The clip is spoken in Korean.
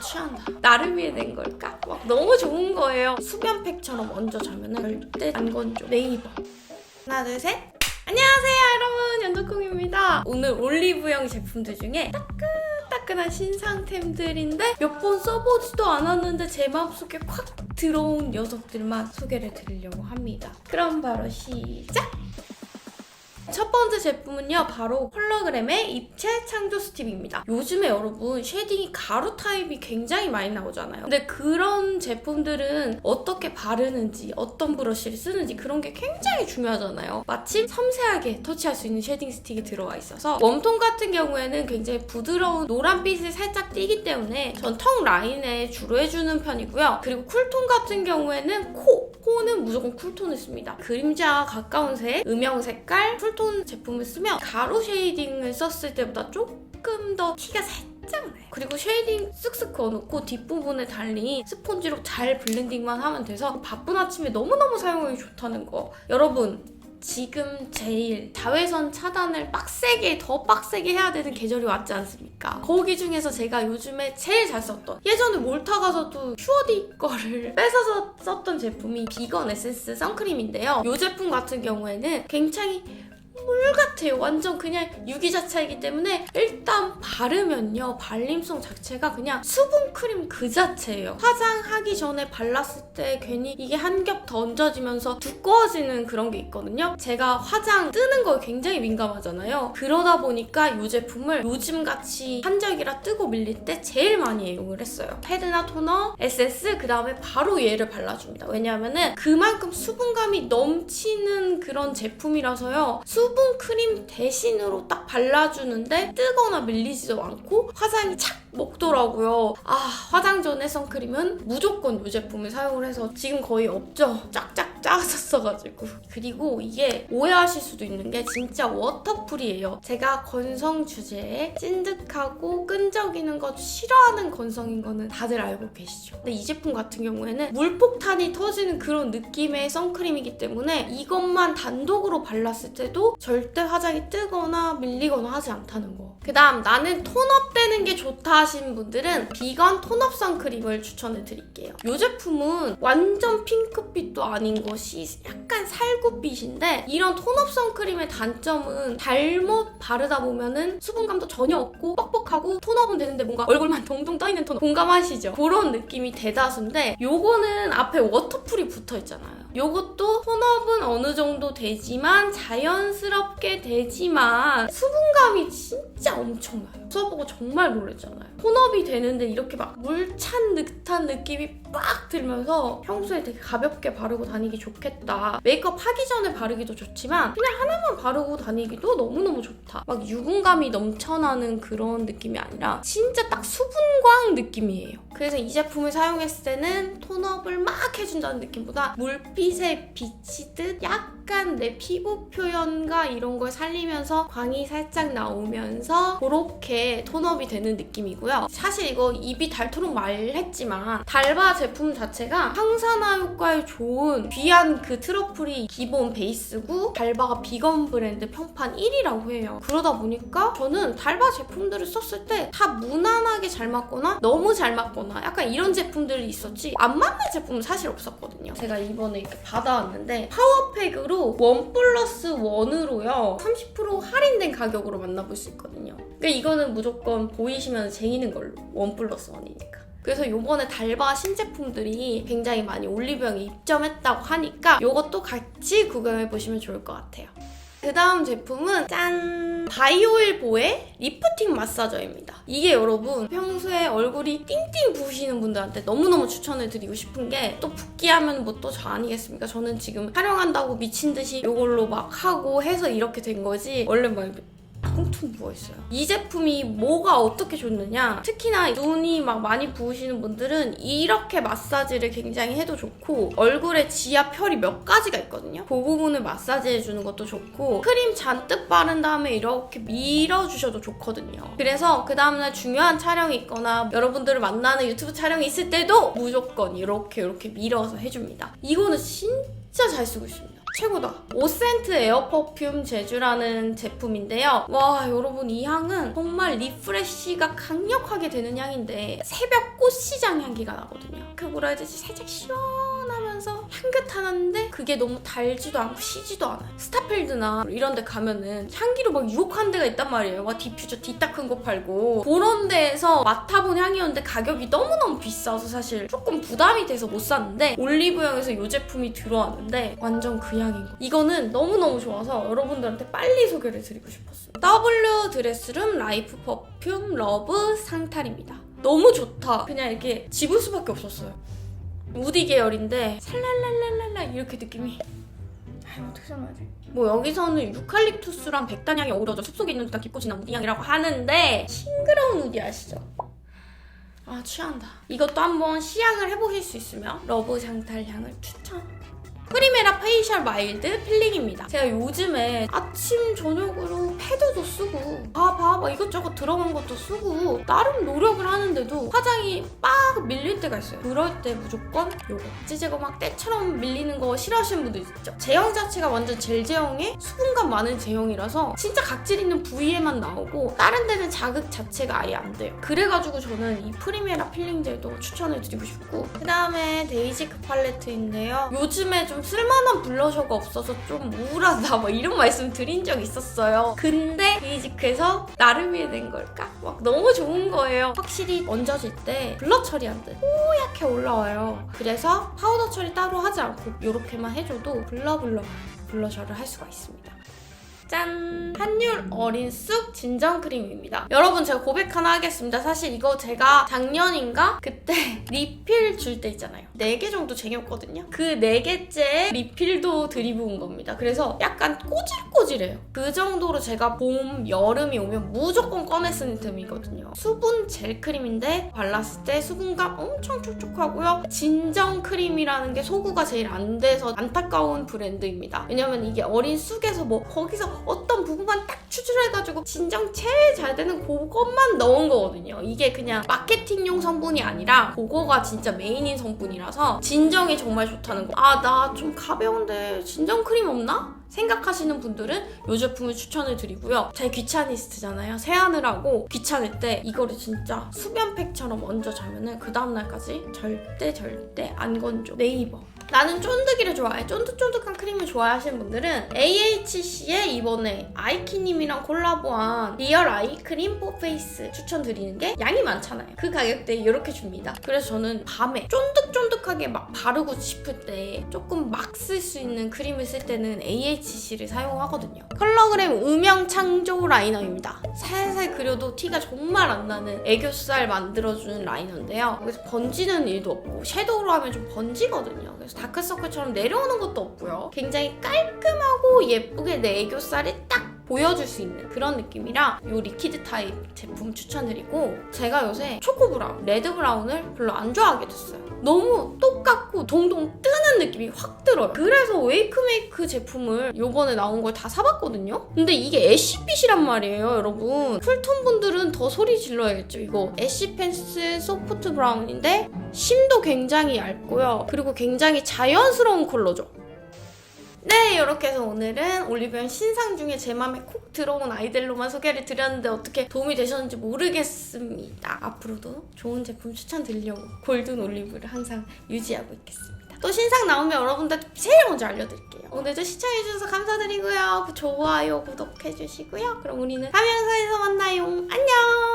취한다. 나름이 된 걸까? 막 너무 좋은 거예요. 수면팩처럼 얹어 자면은 절대 안 건조. 네이버. 하나, 둘, 셋. 안녕하세요, 여러분. 연두콩입니다. 오늘 올리브영 제품들 중에 따끈따끈한 신상템들인데 몇 번 써보지도 않았는데 제 마음속에 콱 들어온 녀석들만 소개를 드리려고 합니다. 그럼 바로 시작! 첫 번째 제품은요 바로 컬러그램의 입체 창조 스틱입니다. 요즘에 여러분 쉐딩이 가루 타입이 굉장히 많이 나오잖아요. 근데 그런 제품들은 어떻게 바르는지 어떤 브러쉬를 쓰는지 그런 게 굉장히 중요하잖아요. 마침 섬세하게 터치할 수 있는 쉐딩 스틱이 들어가 있어서 웜톤 같은 경우에는 굉장히 부드러운 노란빛이 살짝 띄기 때문에 전 턱 라인에 주로 해주는 편이고요. 그리고 쿨톤 같은 경우에는 코 코는 무조건 쿨톤을 씁니다. 그림자 가까운 색, 음영 색깔, 쿨톤 제품을 쓰면 가루 쉐이딩을 썼을 때보다 조금 더 티가 살짝 나요. 그리고 쉐이딩 쓱쓱 그어놓고 뒷부분에 달린 스펀지로 잘 블렌딩만 하면 돼서 바쁜 아침에 너무너무 사용하기 좋다는 거. 여러분 지금 제일 자외선 차단을 빡세게 더 빡세게 해야 되는 계절이 왔지 않습니까? 거기 중에서 제가 요즘에 제일 잘 썼던 예전에 몰타 가서도 퓨어디 거를 뺏어서 썼던 제품이 비건 에센스 선크림인데요. 이 제품 같은 경우에는 굉장히 물 같아요. 완전 그냥 유기자차이기 때문에 일단 바르면요. 발림성 자체가 그냥 수분 크림 그 자체예요. 화장하기 전에 발랐을 때 괜히 이게 한 겹 더 얹어지면서 두꺼워지는 그런 게 있거든요. 제가 화장 뜨는 거에 굉장히 민감하잖아요. 그러다 보니까 이 제품을 요즘같이 한적이라 뜨고 밀릴 때 제일 많이 애용을 했어요. 패드나 토너, 에센스, 그 다음에 바로 얘를 발라줍니다. 왜냐하면은 그만큼 수분감이 넘치는 그런 제품이라서요. 수분 크림 대신으로 딱 발라주는데 뜨거나 밀리지도 않고 화장이 착 먹더라고요. 아 화장 전에 선크림은 무조건 이 제품을 사용을 해서 지금 거의 없죠. 쫙쫙 짜졌어가지고 그리고 이게 오해하실 수도 있는 게 진짜 워터풀이에요. 제가 건성 주제에 찐득하고 끈적이는 거 싫어하는 건성인 거는 다들 알고 계시죠. 근데 이 제품 같은 경우에는 물폭탄이 터지는 그런 느낌의 선크림이기 때문에 이것만 단독으로 발랐을 때도 절대 화장이 뜨거나 밀리거나 하지 않다는 거. 그 다음 나는 톤업 되는 게 좋다 하신 분들은 비건 톤업 선크림을 추천해 드릴게요. 이 제품은 완전 핑크빛도 아닌 것이 약간 살구빛인데 이런 톤업 선크림의 단점은 잘못 바르다 보면은 수분감도 전혀 없고 뻑뻑하고 톤업은 되는데 뭔가 얼굴만 동동 떠있는 톤업 공감하시죠? 그런 느낌이 대다수인데 요거는 앞에 워터풀이 붙어 있잖아요. 요것도 톤업은 어느 정도 되지만 자연스럽게 되지만 수분감이 진짜 엄청나요. 써보고 정말 놀랬잖아요. 톤업이 되는데 이렇게 막 물찬 듯한 느낌이 빡 들면서 평소에 되게 가볍게 바르고 다니기 좋겠다. 메이크업 하기 전에 바르기도 좋지만 그냥 하나만 바르고 다니기도 너무너무 좋다. 막 유분감이 넘쳐나는 그런 느낌이 아니라 진짜 딱 수분광 느낌이에요. 그래서 이 제품을 사용했을 때는 톤업을 막 해준다는 느낌보다 물빛에 비치듯 약간 내 피부 표현과 이런 걸 살리면서 광이 살짝 나오면서 그렇게 톤업이 되는 느낌이고요. 사실 이거 입이 닳도록 말했지만 달바 제품 자체가 항산화 효과에 좋은 귀한 그 트러플이 기본 베이스고 달바가 비건 브랜드 평판 1위라고 해요. 그러다 보니까 저는 달바 제품들을 썼을 때 다 무난하게 잘 맞거나 너무 잘 맞거나 약간 이런 제품들이 있었지 안 맞는 제품은 사실 없었거든요. 제가 이번에 이렇게 받아왔는데 파워팩으로 원 플러스 원으로요 30% 할인된 가격으로 만나볼 수 있거든요. 그러니까 이거는 무조건 보이시면 쟁이는 걸로 원 플러스 원이니까. 그래서 요번에 달바 신제품들이 굉장히 많이 올리브영에 입점했다고 하니까 이것도 같이 구경해 보시면 좋을 것 같아요. 그 다음 제품은 짠! 바이오일 보의 리프팅 마사저입니다. 이게 여러분 평소에 얼굴이 띵띵 부으시는 분들한테 너무너무 추천을 드리고 싶은 게 또 붓기 하면 뭐 또 저 아니겠습니까? 저는 지금 촬영한다고 미친 듯이 이걸로 막 하고 해서 이렇게 된 거지 원래 막 퉁퉁 부어있어요. 이 제품이 뭐가 어떻게 좋느냐? 특히나 눈이 막 많이 부으시는 분들은 이렇게 마사지를 굉장히 해도 좋고 얼굴에 지압 혈이 몇 가지가 있거든요. 그 부분을 마사지 해주는 것도 좋고 크림 잔뜩 바른 다음에 이렇게 밀어주셔도 좋거든요. 그래서 그 다음날 중요한 촬영이 있거나 여러분들을 만나는 유튜브 촬영이 있을 때도 무조건 이렇게 이렇게 밀어서 해줍니다. 이거는 진짜 잘 쓰고 있습니다. 최고다. 오센트 에어 퍼퓸 제주라는 제품인데요. 와, 여러분 이 향은 정말 리프레쉬가 강력하게 되는 향인데 새벽 꽃시장 향기가 나거든요. 그 뭐라 해야 되지? 살짝 시원 하면서 향긋하는데 그게 너무 달지도 않고 시지도 않아요. 스타필드나 이런 데 가면은 향기로 막 유혹한 데가 있단 말이에요. 와, 디퓨저 뒤딱 큰 거 팔고 그런 데에서 맡아본 향이었는데 가격이 너무너무 비싸서 사실 조금 부담이 돼서 못 샀는데 올리브영에서 이 제품이 들어왔는데 완전 그 향인 거. 이거는 너무너무 좋아서 여러분들한테 빨리 소개를 드리고 싶었어요. W 드레스룸 라이프 퍼퓸 러브 상탈입니다. 너무 좋다. 그냥 이렇게 집을 수밖에 없었어요. 우디 계열인데 살랄랄랄랄라 이렇게 느낌이 아 어떻게 설명하지? 뭐 여기서는 유칼립투스랑 백단향이 어우러져 숲속에 있는 듯한 깊고 진한 우디향이라고 하는데 싱그러운 우디 아시죠? 아 취한다. 이것도 한번 시향을 해보실 수 있으면 러브 상탈 향을 추천. 프리메라 페이셜 마일드 필링입니다. 제가 요즘에 아침 저녁으로 패드도 쓰고 봐봐 막 이것저것 들어간 것도 쓰고 나름 노력을 하는데도 화장이 빡 밀릴 때가 있어요. 그럴 때 무조건 요거 각질 제거 막 때처럼 밀리는 거 싫어하시는 분들 있죠. 제형 자체가 완전 젤 제형에 수분감 많은 제형이라서 진짜 각질 있는 부위에만 나오고 다른 데는 자극 자체가 아예 안 돼요. 그래가지고 저는 이 프리메라 필링 젤도 추천을 드리고 싶고 그 다음에 데이지크 팔레트인데요. 요즘에 좀 쓸만한 블러셔가 없어서 좀 우울하다 뭐 이런 말씀 드린 적 있었어요. 근데 데이지크에서 나를 위해 낸 걸까? 막 너무 좋은 거예요. 확실히 얹어질 때 블러 처리한 듯 뽀얗게 올라와요. 그래서 파우더 처리 따로 하지 않고 이렇게만 해줘도 블러블러 블러셔를 할 수가 있습니다. 짠! 한율 어린 쑥 진정 크림입니다. 여러분 제가 고백 하나 하겠습니다. 사실 이거 제가 작년인가 그때 리필 줄 때 있잖아요. 4개 정도 쟁였거든요. 그 4개째 리필도 드리부은 겁니다. 그래서 약간 꼬질꼬질해요. 그 정도로 제가 봄, 여름이 오면 무조건 꺼내 쓰는 템이거든요. 수분 젤 크림인데 발랐을 때 수분감 엄청 촉촉하고요. 진정 크림이라는 게 소구가 제일 안 돼서 안타까운 브랜드입니다. 왜냐면 이게 어린 쑥에서 뭐 거기서 어떤 부분만 딱 추출해가지고 진정 제일 잘 되는 그것만 넣은 거거든요. 이게 그냥 마케팅용 성분이 아니라 그거가 진짜 메인인 성분이라서 진정이 정말 좋다는 거. 아, 나 좀 가벼운데 진정 크림 없나? 생각하시는 분들은 이 제품을 추천을 드리고요. 제 귀차니스트잖아요. 세안을 하고 귀찮을 때 이거를 진짜 수면팩처럼 얹어 자면은 그 다음날까지 절대 절대 안 건조. 네이버. 나는 쫀득이를 좋아해. 쫀득쫀득한 크림을 좋아하시는 분들은 AHC의 이번에 아이키님이랑 콜라보한 리얼 아이 크림 포페이스 추천드리는 게 양이 많잖아요. 그 가격대에 이렇게 줍니다. 그래서 저는 밤에 쫀득쫀득하게 막 바르고 싶을 때 조금 막 쓸 수 있는 크림을 쓸 때는 AHC를 사용하거든요. 컬러그램 음영 창조 라이너입니다. 살살 그려도 티가 정말 안 나는 애교살 만들어주는 라이너인데요. 그래서 번지는 일도 없고 섀도우로 하면 좀 번지거든요. 그래서 다크서클처럼 내려오는 것도 없고요. 굉장히 깔끔하고 예쁘게 내 애교살이 딱 보여줄 수 있는 그런 느낌이라 이 리퀴드 타입 제품 추천드리고 제가 요새 초코 브라운, 레드 브라운을 별로 안 좋아하게 됐어요. 너무 똑같고 동동 뜨는 느낌이 확 들어요. 그래서 웨이크메이크 제품을 요번에 나온 걸 다 사봤거든요. 근데 이게 애쉬빛이란 말이에요, 여러분. 쿨톤 분들은 더 소리 질러야겠죠. 이거 애쉬 펜슬 소프트 브라운인데 심도 굉장히 얇고요. 그리고 굉장히 자연스러운 컬러죠. 네, 이렇게 해서 오늘은 올리브영 신상 중에 제 맘에 콕 들어온 아이들로만 소개를 드렸는데 어떻게 도움이 되셨는지 모르겠습니다. 앞으로도 좋은 제품 추천 드리려고 골든 올리브를 항상 유지하고 있겠습니다. 또 신상 나오면 여러분들 제일 먼저 알려드릴게요. 오늘도 시청해주셔서 감사드리고요. 그 좋아요, 구독해주시고요. 그럼 우리는 다음 영상에서 만나요. 안녕!